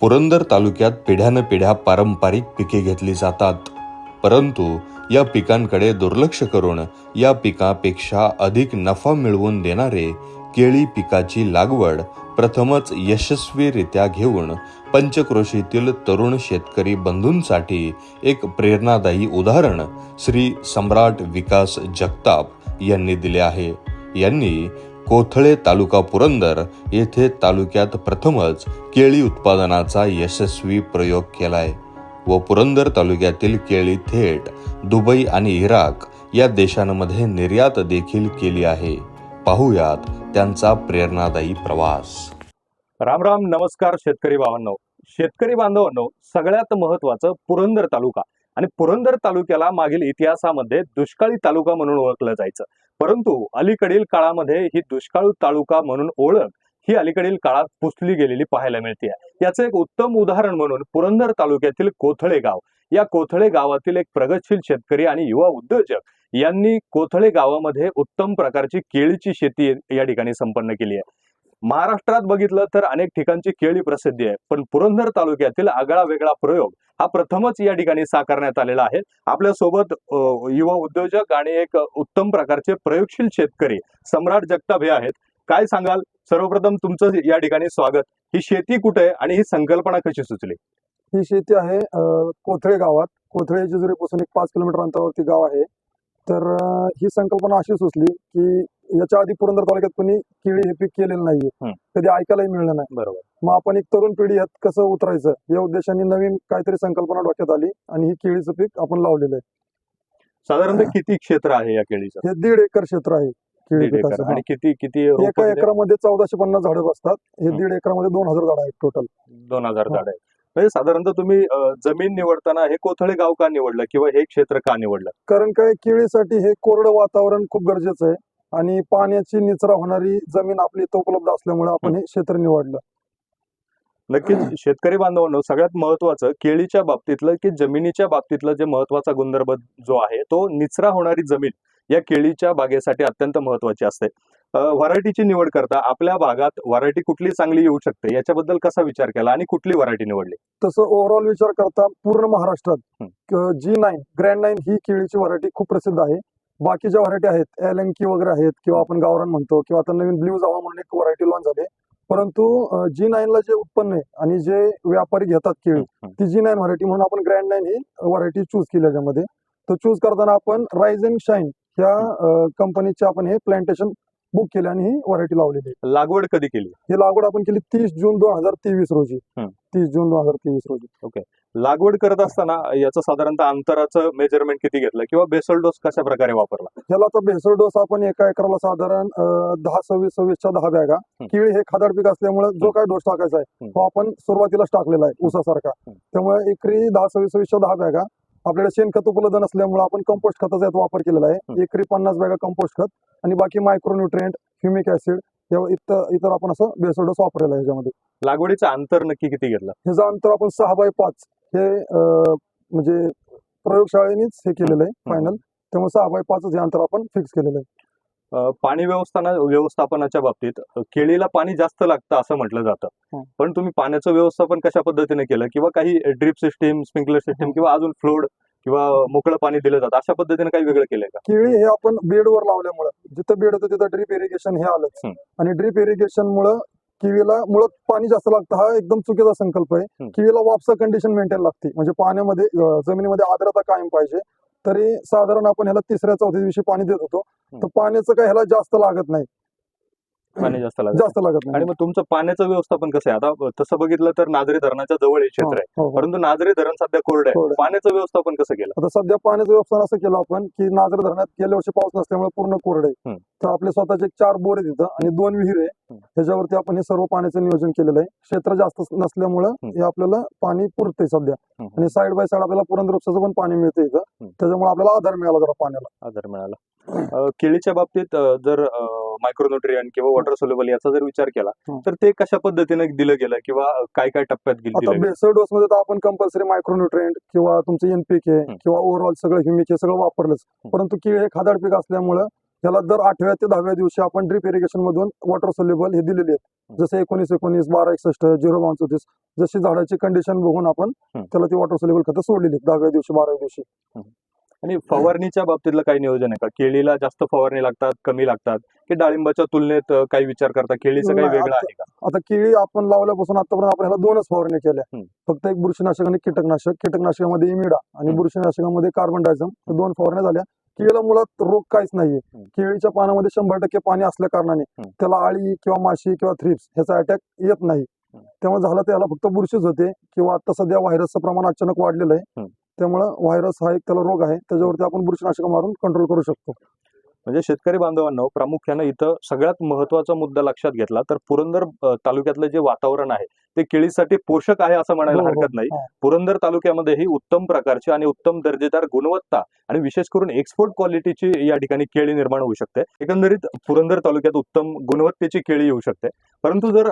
पुरंदर तालुक्यात पिढ्यानपिढ्या पारंपरिक पिके घेतली जातात. परंतु या पिकांकडे दुर्लक्ष करून या पिकापेक्षा अधिक नफा मिळवून देणारे केळी पिकाची लागवड प्रथमच यशस्वीरित्या घेऊन पंचक्रोशीतील तरुण शेतकरी बंधूंसाठी एक प्रेरणादायी उदाहरण श्री सम्राट विकास जगताप यांनी दिले आहे. यांनी कोथळे तालुका पुरंदर येथे तालुक्यात प्रथमच केळी उत्पादनाचा यशस्वी प्रयोग केलाय. व पुरंदर तालुक्यातील केळी थेट दुबई आणि इराक या देशांमध्ये निर्यात देखील केली आहे. पाहूयात त्यांचा प्रेरणादायी प्रवास. राम राम नमस्कार शेतकरी बांधव शेतकरी बांधवांनो सगळ्यात महत्वाचं पुरंदर तालुका. आणि पुरंदर तालुक्याला मागील इतिहासामध्ये दुष्काळी तालुका म्हणून ओळखलं जायचं. परंतु अलीकडील काळामध्ये ही दुष्काळू तालुका म्हणून ओळख ही अलीकडील काळात पुसली गेलेली पाहायला मिळते. याचं एक उत्तम उदाहरण म्हणून पुरंदर तालुक्यातील कोथळे गाव. या कोथळे गावातील एक प्रगतशील शेतकरी आणि युवा उद्योजक यांनी कोथळे गावामध्ये उत्तम प्रकारची केळीची शेती या ठिकाणी संपन्न केली आहे. महाराष्ट्रात बघितलं तर अनेक ठिकाणची केळी प्रसिद्धी आहे. पण पुरंदर तालुक्यातील आगळा वेगळा प्रयोग हा प्रथमच या ठिकाणी साकारण्यात आलेला आहे. आपल्यासोबत युवा उद्योजक आणि एक उत्तम प्रकारचे प्रयोगशील शेतकरी सम्राट जगताप हे आहेत. काय सांगाल? सर्वप्रथम तुमचं या ठिकाणी स्वागत. ही शेती कुठे आहे आणि ही संकल्पना कशी सुचली? ही शेती आहे कोथळे गावात. कोथळे जेजुरीपासून एक पाच किलोमीटर अंतरावरती गाव आहे. तर ही संकल्पना अशी सुचली की याच्या आधी पुरंदर तालुक्यात कोणी केळी हे पीक केलेलं नाहीये. कधी ऐकायलाही मिळलं नाही. बरोबर. मग आपण एक तरुण पिढी यात कसं उतरायचं? या उद्देशाने नवीन काहीतरी संकल्पना डोक्यात आली आणि ही केळीचं पीक आपण लावलेलं आहे. साधारणतः किती क्षेत्र आहे या केळीचं? हे दीड एकर क्षेत्र आहे केळी दीड एकर. पिकाचं आणि किती किती हा. रोपं एका किती? एकरामध्ये चौदाशे पन्नास झाडं बसतात. हे. दीड एकरामध्ये दोन हजार झाडं आहेत टोटल दोन हजार. झाड आहे म्हणजे साधारणतः तुम्ही अं, जमीन निवडताना हे कोथळे गाव का निवडलं किंवा हे क्षेत्र का निवडलं? कारण काय केळीसाठी हे कोरडं वातावरण खूप गरजेचं आहे आणि पाण्याची निचरा होणारी जमीन आपली इथं उपलब्ध असल्यामुळे आपण हे क्षेत्र निवडलं. नक्कीच शेतकरी बांधवांनो सगळ्यात महत्वाचं केळीच्या बाबतीतलं की जमिनीच्या बाबतीतलं जे महत्त्वाचा गुणधर्म जो आहे तो निचरा होणारी जमीन या केळीच्या बागेसाठी अत्यंत महत्वाची असते. व्हरायटीची निवड करता आपल्या भागात व्हरायटी कुठली चांगली येऊ शकते याच्याबद्दल कसा विचार केला आणि कुठली व्हरायटी निवडली? तसं ओव्हरऑल विचार करता पूर्ण. महाराष्ट्रात जी नाईन ग्रँड नाईन ही केळीची व्हरायटी खूप प्रसिद्ध आहे. बाकीच्या व्हरायटी आहेत एलएनकी वगैरे आहेत किंवा आपण गावरान म्हणतो किंवा आता नवीन ब्ल्यू जावा म्हणून एक व्हरायटी लॉन्च झाली परंतु जी नाईनला जे उत्पन्न आहे आणि जे व्यापारी घेतात केळी ती जी नाईन व्हरायटी म्हणून आपण ग्रँड नाईन ही व्हरायटी चूज केली याच्यामध्ये. तर चूज करताना आपण राईज अँड शाईन ह्या कंपनीचे आपण हे प्लांटेशन बुक केले आणि ही व्हरायटी लावलेली आहे. लागवड कधी केली? ही लागवड आपण केली तीस जून दोन हजार तेवीस रोजी. तीस जून दोन हजार तेवीस रोजी. लागवड करत असताना याचं साधारणतः अंतराचं मेजरमेंट किती घेतलं? किंवा बेसल डोस कशा प्रकारे वापरला? ह्याला आता भेसळ डोस आपण एका एकराला साधारण दहा सव्वीस सव्वीसच्या दहा बॅगा. केळी हे खादाड पीक असल्यामुळे जो काय डोस टाकायचा आहे. तो आपण सुरुवातीलाच टाकलेला आहे ऊसासारखा. हं. त्यामुळे एकरी दहा सव्वीस सव्वीसच्या दहा बॅगा. आपल्याकडे शेणखत उपलब्ध नसल्यामुळे आपण कंपोस्ट खताचा यात वापर केलेला आहे. एकरी पन्नास बॅगा कंपोस्ट खत आणि बाकी मायक्रोन्युट्रिएंट ह्युमिक ऍसिड इतर इतर आपण असं बेसळ डोस वापरलेला आहे ह्याच्यामध्ये. लागवडीचं अंतर नक्की किती घेतलं? ह्याचं अंतर आपण सहा बाय पाच. हे म्हणजे प्रयोगशाळेनेच हे केलेलं आहे. फायनल त्यामुळे सहा बाय पाचच हे अंतर आपण फिक्स केलेलं आहे पाणी व्यवस्थाना व्यवस्थापनाच्या बाबतीत केळीला पाणी जास्त लागतं असं म्हटलं जातं. पण तुम्ही पाण्याचं व्यवस्थापन कशा पद्धतीने केलं किंवा काही ड्रीप सिस्टीम स्प्रिंकलर सिस्टीम. किंवा अजून फ्लोड किंवा मोकळं पाणी दिलं जातं अशा पद्धतीने काही वेगळं केलंय का केळी हे आपण बेडवर लावल्यामुळं जिथं बेड होतं तिथं ड्रीप इरिगेशन हे आलंच हं. आणि ड्रीप इरिगेशन मुळे केळीला मुळात पाणी जास्त लागतं हा एकदम चुकीचा संकल्प आहे. केळीला वापसा कंडिशन मेंटेन लागते. म्हणजे पाण्यामध्ये जमिनीमध्ये आर्द्रता कायम पाहिजे. तरी साधारण आपण ह्याला तिसऱ्या चौथ्या दिवशी पाणी देत होतो. तर पाण्याचं काय ह्याला जास्त लागत नाही. पाणी जास्त लागतं जास्त लागत आणि नाही मग तुमचं पाण्याचं व्यवस्थापन कसं आहे? आता तसं बघितलं तर नाजरी धरणाच्या जवळ हे क्षेत्र आहे. हो, हो. परंतु नाजरी धरण सध्या कोरडं आहे. कोरडं. पाण्याचं व्यवस्थापन कसं केलं? आता सध्या पाण्याचं व्यवस्थापन असं केलं आपण की नाजर धरणात गेल्या वर्षी पाऊस नसल्यामुळे पूर्ण कोरड आहे. हं. तर आपले स्वतःचे एक चार बोर आहे तिथं आणि दोन विहीर आहे. हं. त्याच्यावरती आपण हे सर्व पाण्याचं नियोजन केलेलं आहे. क्षेत्र जास्त नसल्यामुळं हं. हे आपल्याला पाणी पुरतंय सध्या. हं. आणि साईड बाय साईड आपल्याला पुरंदर उपसाचं पण पाणी मिळतं इथं. हं. त्याच्यामुळे आपल्याला आधार मिळाला जरा पाण्याला. आधार मिळाला. अ, केळीच्या बाबतीत अ, जर मायक्रोन्युट्रियन किंवा वॉटर सोलेबल याचा जर विचार केला. तर ते कशा पद्धतीने दिलं गेलं किंवा काय काय टप्प्यात गेलं बेसळ डोस मध्ये तर आपण कंपल्सरी मायक्रोन्युट्रिएंट किंवा तुमचं एनपीके. किंवा ओव्हरऑल सगळं ह्युमिक हे सगळं वापरलंच. परंतु केळी हे खादाड पीक असल्यामुळं याला दर आठव्या ते दहाव्या दिवशी आपण ड्रिप इरिगेशन मधून वॉटर सोल्युबल हे दिलेले आहेत जसे एकोणीस एकोणीस बारा एकसष्ट झिरो बावन चौतीस जशी झाडाची कंडिशन बघून आपण. त्याला ती वॉटर सोल्युबल खतं सोडलेली आहेत दहाव्या दिवशी बाराव्या दिवशी आणि फवारणीच्या बाबतीतलं काही नियोजन आहे का केळीला जास्त फवारणी लागतात कमी लागतात की डाळिंबाच्या तुलनेत काही विचार करता केळीचं काही वेगळं आहे का आता केळी आपण लावल्यापासून आतापर्यंत आपण ह्याला दोनच फवारणी केल्या. फक्त एक बुरशीनाशक आणि कीटकनाशक कीटकनाशकामध्ये इमिडा आणि. बुरशीनाशकामध्ये कार्बन डायझम दोन फवारण्या झाल्या केळीला मुळात रोग काहीच नाहीये. केळीच्या पानामध्ये शंभर टक्के पाणी असल्या कारणाने. त्याला आळी किंवा माशी किंवा थ्रिप्स ह्याचा अटॅक येत नाही. त्यामुळे झालं त्याला फक्त बुरशीच होते किंवा आता सध्या व्हायरसचं प्रमाण अचानक वाढलेलं आहे. त्यामुळं व्हायरस हा एक त्याला रोग आहे. त्याच्यावरती आपण बुरशीनाशक मारून कंट्रोल करू शकतो. म्हणजे शेतकरी बांधवांनो प्रामुख्यानं इथं सगळ्यात महत्त्वाचा मुद्दा लक्षात घेतला तर पुरंदर तालुक्यातलं जे वातावरण आहे ते केळीसाठी पोषक आहे असं म्हणायला हो, हो, हरकत नाही. पुरंदर तालुक्यामध्ये ही उत्तम प्रकारची आणि उत्तम दर्जेदार गुणवत्ता आणि विशेष करून एक्सपोर्ट क्वालिटीची या ठिकाणी केळी निर्माण होऊ शकते. एकंदरीत पुरंदर तालुक्यात उत्तम गुणवत्तेची केळी येऊ शकते. परंतु जर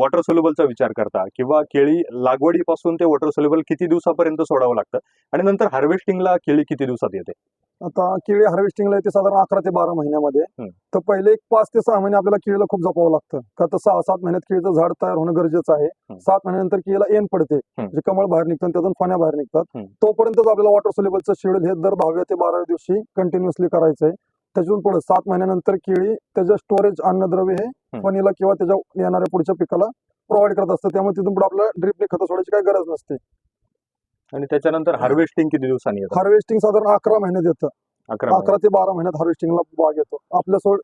वॉटर सोल्युबलचा विचार करता किंवा केळी लागवडीपासून ते वॉटर सोल्युबल किती दिवसापर्यंत सोडावं लागतं आणि नंतर हार्वेस्टिंगला केळी किती दिवसात येते? आता केळी हार्वेस्टिंगला येते साधारण अकरा ते बारा महिन्यामध्ये. तर पहिले एक पाच ते सहा महिने आपल्याला केळीला खूप जपावं लागतं. का तर सहा सात महिन्यात केळीचं झाड तयार होणं गरजेचं आहे. सात महिन्यानंतर केळीला येण पडते. म्हणजे कमळ बाहेर निघतं आणि त्यातून फाण्या बाहेर निघतात. तोपर्यंतच आपल्याला वॉटर सोल्युबलचं शेड्यूल हे दर दहाव्या ते बाराव्या दिवशी कंटिन्युअसली करायचं आहे. त्याच्यातून पुढे सात महिन्यानंतर केळी त्याचं स्टोरेज अन्नद्रव्य हे हं. फणीला किंवा त्याच्या येणाऱ्या पुढच्या पिकाला प्रोव्हाइड करत असतं. त्यामुळे तिथून पुढे आपल्याला ड्रिपने खतं सोडायची काही गरज नसते. आणि त्याच्यानंतर हार्वेस्टिंग किती दिवसांनी येतं? हार्वेस्टिंग साधारण अकरा महिन्यात येतं अकरा अकरा ते बारा महिन्यात हार्वेस्टिंगला बाग येतो. आपल्या सोड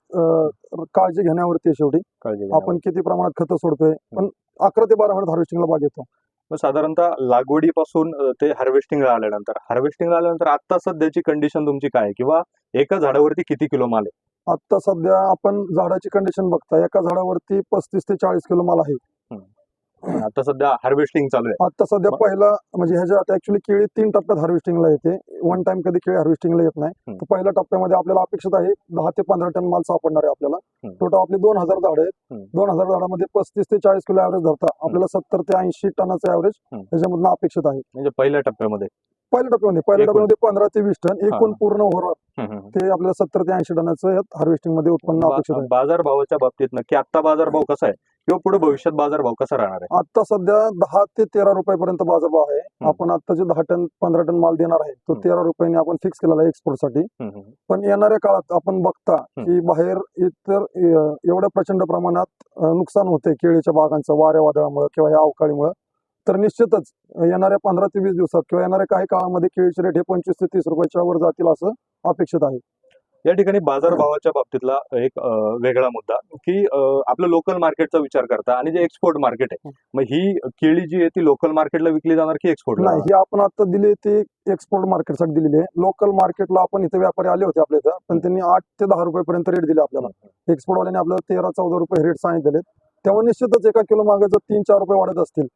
काळजी घेण्यावरती शेवटी. काळजी. आपण किती प्रमाणात खतं सोडतोय पण अकरा ते बारा महिन्यात हार्वेस्टिंगला बाग येतो. साधारणतः लागवडीपासून ते हार्वेस्टिंगला आल्यानंतर हार्वेस्टिंगला आल्यानंतर आता सध्याची कंडिशन तुमची काय? किंवा एका झाडावरती किती किलो माल आहे? आता सध्या आपण झाडाची कंडिशन बघता एका झाडावरती पस्तीस ते चाळीस किलो माल आहे. आता सध्या हार्वेस्टिंग चालू आहे आता सध्या पहिला म्हणजे ह्याच्यात ऍक्च्युली केळी तीन टप्प्यात हार्वेस्टिंगला येते वन टाइम कधी केळी हार्वेस्टिंगला येत नाही. तर पहिल्या टप्प्यामध्ये आपल्याला अपेक्षित आहे दहा ते पंधरा टन माल सापडणार आहे आपल्याला. टोटल आपली दोन हजार झाड आहेत. दोन हजार झाडामध्ये पस्तीस ते चाळीस किलो ऍव्हरेज धरता आपल्याला सत्तर ते ऐंशी टनाचं ऍव्हरेज. त्याच्यामधून अपेक्षित आहे म्हणजे पहिल्या टप्प्यामध्ये पहिल्या टप्प्यामध्ये पहिल्या. टप्प्यामध्ये पंधरा ते वीस टन एकूण. पूर्ण हम्म. ते आपल्याला सत्तर ते ऐंशी टनाचं हार्वेस्टिंगमध्ये उत्पन्न अपेक्षित आहे बाजार भावाच्या बाबतीत नक्की आता बाजार भाव कसा आहे किंवा पुढे भविष्यात बाजार भाव कसा राहणार आहे आता सध्या दहा ते तेरा रुपयापर्यंत बाजारभाव आहे आपण आता जे दहा टन पंधरा टन माल देणार आहे तो. तेरा रुपयांनी आपण फिक्स केलेला आहे एक्सपोर्टसाठी हम्म, हम्म. पण येणाऱ्या काळात आपण बघता. की बाहेर इतर एवढ्या प्रचंड प्रमाणात नुकसान होते केळीच्या बागांचं वाऱ्या वादळामुळे किंवा या अवकाळीमुळे तर निश्चितच येणाऱ्या पंधरा ते वीस दिवसात किंवा येणाऱ्या काही काळामध्ये केळीचे रेट हे पंचवीस ते तीस रुपयाच्या वर जातील असं अपेक्षित आहे या ठिकाणी बाजार भावाच्या बाबतीतला एक वेगळा मुद्दा की आपलं लोकल मार्केटचा विचार करता आणि जे एक्सपोर्ट मार्केट आहे मग ही केळी जी आहे ती लोकल मार्केटला विकली जाणार की एक्सपोर्टला नाही ही आपण आता दिली ती एक्सपोर्ट मार्केटसाठी दिलेली आहे. लोकल मार्केटला आपण इथे व्यापारी आले होते आपल्या इथं पण त्यांनी आठ ते दहा रुपयेपर्यंत रेट दिले आपल्याला. एक्सपोर्ट वाल्याने आपल्याला तेरा चौदा रुपये रेट सांगितलेले त्यामुळे निश्चितच एका किलो मागे जर तीन चार रुपये वाढत असतील.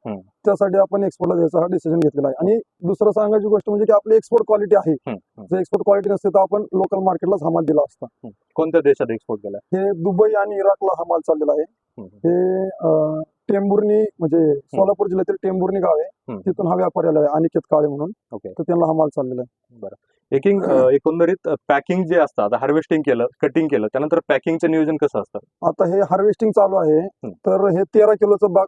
त्यासाठी आपण एक्सपोर्टला द्यायचा हा डिसिजन घेतलेला आहे. आणि दुसरं सांगायची गोष्ट म्हणजे की आपली एक्सपोर्ट क्वालिटी आहे. जर एक्सपोर्ट क्वालिटी नसते तर आपण लोकल मार्केटलाच हा माल दिला असता. कोणत्या देशात एक्सपोर्ट केला हे दुबई आणि इराकला हा माल चाललेला आहे. हे अं, टेंभुर्णी म्हणजे सोलापूर जिल्ह्यातील टेंभुर्णी गाव आहे. तिथून हा व्यापारी आला आहे अनिकेत काळे म्हणून. तर त्यांना हा माल चाललेला आहे. एकिंग एकंदरीत पॅकिंग जे असतं आता हार्वेस्टिंग केलं कटिंग केलं त्यानंतर पॅकिंगचं नियोजन कसं असतं? आता हे हार्वेस्टिंग चालू आहे तर हे तेरा किलोचं बाग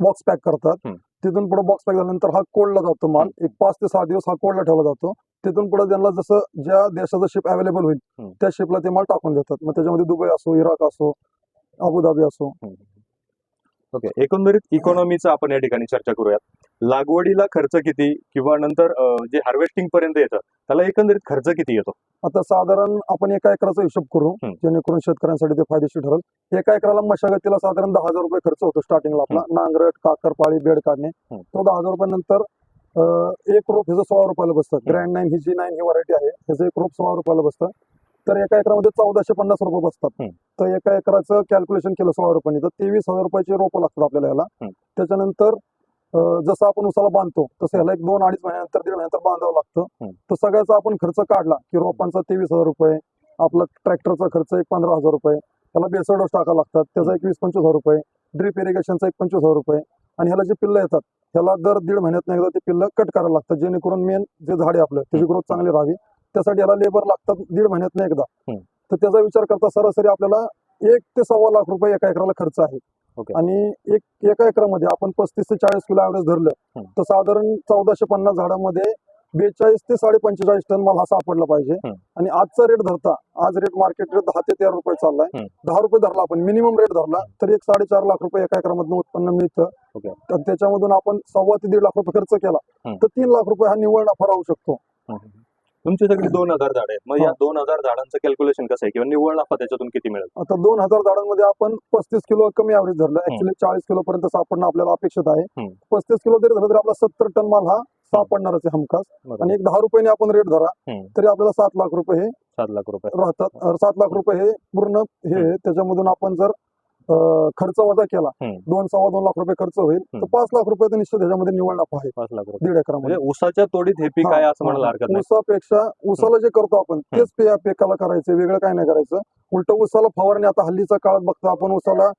बॉक्स पॅक करतात. तिथून पुढे बॉक्स पॅक झाल्यानंतर हा कोल्डला जातो माल. एक पाच ते सहा दिवस हा कोल्डला ठेवला जातो. तिथून पुढे त्यांना जसं ज्या देशाचं शिप अवेलेबल होईल. त्या शिपला ते माल टाकून देतात. मग त्याच्यामध्ये दुबई असो इराक असो अबुधाबी असो. ओके. एकंदरीत इकॉनॉमीचा आपण या ठिकाणी चर्चा करूयात. लागवडीला खर्च किती किंवा नंतर जे हार्वेस्टिंग पर्यंत येतं त्याला एकंदरीत खर्च किती येतो? आता साधारण आपण एका एकराचा हिशोब करू. जेणेकरून शेतकऱ्यांसाठी ते फायदेशीर ठरेल. एका एकराला मशागतीला साधारण दहा हजार रुपये खर्च होतो स्टार्टिंगला आपला. नांगरट काकर पाळी बेड काढणे. तो दहा हजार रुपयानंतर एक रोप ह्याचं सोळा रुपयाला बसतं. ग्रँड नाईन ही जी नाईन ही व्हरायटी आहे. ह्याचं एक रोप सोळा रुपयाला बसतं. तर एका एकरामध्ये चौदाशे पन्नास रुपये बसतात. तर एका एकराचं कॅल्क्युलेशन केलं सोळा रुपयांनी तर तेवीस हजार रुपयाचे रोपं लागतात आपल्याला याला. त्याच्यानंतर जसं आपण उसाला बांधतो तसं ह्याला एक दोन अडीच महिन्यानंतर दीड महिन्यानंतर बांधावं लागतं हम्म. तो सगळ्याचा आपण खर्च काढला की रोपांचा तेवीस हजार रुपये आपला ट्रॅक्टरचा खर्च एक पंधरा हजार रुपये त्याला बेसळ डोस टाकावा लागतात त्याचा एक वीस पंचवीस हजार रुपये ड्रीप इरिगेशनचा एक पंचवीस हजार रुपये आणि ह्याला जे पिल्लं येतात ह्याला दर दीड महिन्यात एकदा ते पिल्लं कट करायला लागतात जेणेकरून मेन जे झाड आहे आपलं त्याची ग्रोथ चांगली राहावी त्यासाठी याला लेबर लागतात दीड महिन्यात एकदा. तर त्याचा विचार करता सरासरी आपल्याला एक ते सव्वा लाख रुपये एका एकराला खर्च आहे. आणि एक एका एकरामध्ये आपण पस्तीस ते चाळीस किलो ऍव्हरेज धरलं. तर साधारण चौदाशे पन्नास झाडामध्ये बेचाळीस ते साडे पंचेचाळीस टन माल सापडला पाहिजे. आणि आजचा रेट धरता आज रेट मार्केट रेट दहा ते तेरा रुपये चाललाय. दहा रुपये धरला आपण मिनिमम रेट धरला तर एक साडेचार लाख रुपये एका एकरामधून उत्पन्न मिळतं. तर त्याच्यामधून आपण सव्वा ते दीड लाख रुपये खर्च केला. तर तीन लाख रुपये हा निव्वळ नफा राहू शकतो तुमची सगळी दोन हजार झाड आहेत. मग या. दोन हजार झाडांचं कॅल्क्युलेशन कसं आहे? किंवा निव्वळ नफा त्याच्यातून किती मिळेल? आता दोन हजार झाडांमध्ये आपण पस्तीस किलो कमी ऍव्हरेज धरलं. ऍक्च्युली चाळीस किलो पर्यंत सापडणं आपल्याला अपेक्षित आहे. पस्तीस किलो जरी धरलं तरी आपला सत्तर टन माल हा सापडणारच आहे हमखास. आणि एक दहा रुपयाने आपण रेट धरा. तरी आपल्याला सात लाख रुपये हे सात लाख रुपये. राहतात. सात लाख रुपये हे पूर्ण हे. त्याच्यामधून आपण जर खर्च वजा केला. दोन सव्वा दोन लाख रुपये खर्च होईल. तर. पाच लाख रुपये निश्चित त्याच्यामध्ये निवड नफा आहे. पाच लाख दीड एकरामध्ये. म्हणजे ऊसाच्या तोडीत हे पीक आहे असं नाही. ऊसापेक्षा ऊसाला जे करतो आपण तेच पिकाला करायचं वेगळं काय नाही करायचं. उलट ऊसाला फवारणी आता हल्लीच्या काळात बघता आपण ऊसाला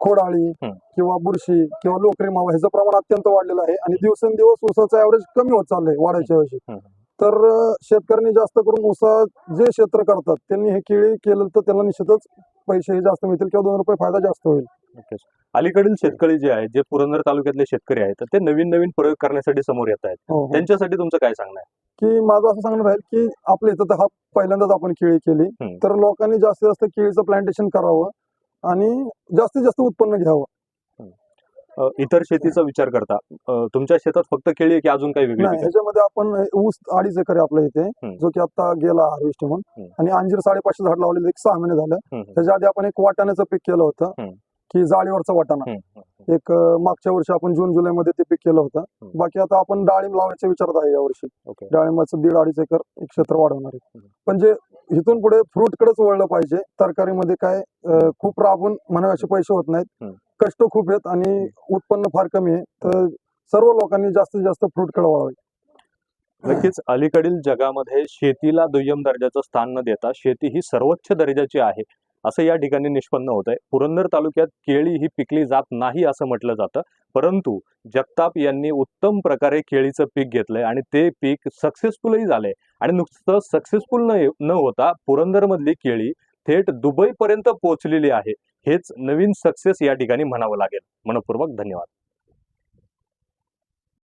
खोडाळी. किंवा बुरशी किंवा लोकरी मावा ह्याचं प्रमाण अत्यंत वाढलेलं आहे. आणि दिवसेंदिवस ऊसाचं ऍव्हरेज कमी होत चाललंय वाढायच्या हम्म. तर शेतकऱ्यांनी जास्त करून ऊसा जे क्षेत्र करतात त्यांनी हे केळी केलं तर त्यांना निश्चितच पैसे जास्त मिळतील किंवा दोन रुपये फायदा जास्त होईल नक्कीच. अलीकडील शेतकरी जे आहेत जे पुरंदर तालुक्यातले शेतकरी आहेत तर ते नवीन नवीन प्रयोग करण्यासाठी समोर येत आहेत हो, हो. त्यांच्यासाठी तुमचं काय सांगणं आहे की माझं असं सांगणं राहील की आपल्या इथं तर हा पहिल्यांदाच आपण केळी केली हम्म. तर लोकांनी जास्तीत जास्त केळीचं प्लांटेशन करावं आणि जास्तीत जास्त उत्पन्न घ्यावं इतर शेतीचा विचार करता तुमच्या शेतात फक्त केळी की अजून काही वेगळी? ह्याच्यामध्ये आपण ऊस अडीच एकर आपल्या इथे. जो की आता गेला हार्वेस्ट म्हणून. आणि अंजीर साडेपाचशे झाड लावलेलं एक सहा महिने झालं त्याच्या आधी आपण एक वाटाण्याचं पीक केलं होतं. की जाळीवरचा वाटाणा. एक मागच्या वर्षी आपण जून जुलै मध्ये ते पीक केलं होतं. बाकी आता आपण डाळिंब लावायच्या विचारात आहे यावर्षी डाळिंबाचं दीड अडीच एकर एक क्षेत्र वाढवणार आहे. पण जे इथून पुढे फ्रूट कडेच वळलं पाहिजे तरकारीमध्ये काय खूप राबून म्हणावे असे पैसे होत नाहीत. कष्ट खूप आहेत आणि उत्पन्न फार कमी आहे. तर सर्व लोकांनी जास्तीत जास्त फ्रूटकडे वळावे नक्कीच अलीकडील जगामध्ये शेतीला दुय्यम दर्जाचं स्थान न देता शेती ही सर्वोच्च दर्जाची आहे असं या ठिकाणी निष्पन्न होत आहे पुरंदर तालुक्यात केळी ही पिकली जात नाही असं म्हटलं जातं. परंतु जगताप यांनी उत्तम प्रकारे केळीचं पीक घेतलंय आणि ते पीक सक्सेसफुलही झालंय. आणि नुसतं सक्सेसफुल न न होता पुरंदरमधली केळी थेट दुबईपर्यंत पोहोचलेली आहे. हेच नवीन सक्सेस या ठिकाणी म्हणावं लागेल. मनपूर्वक धन्यवाद.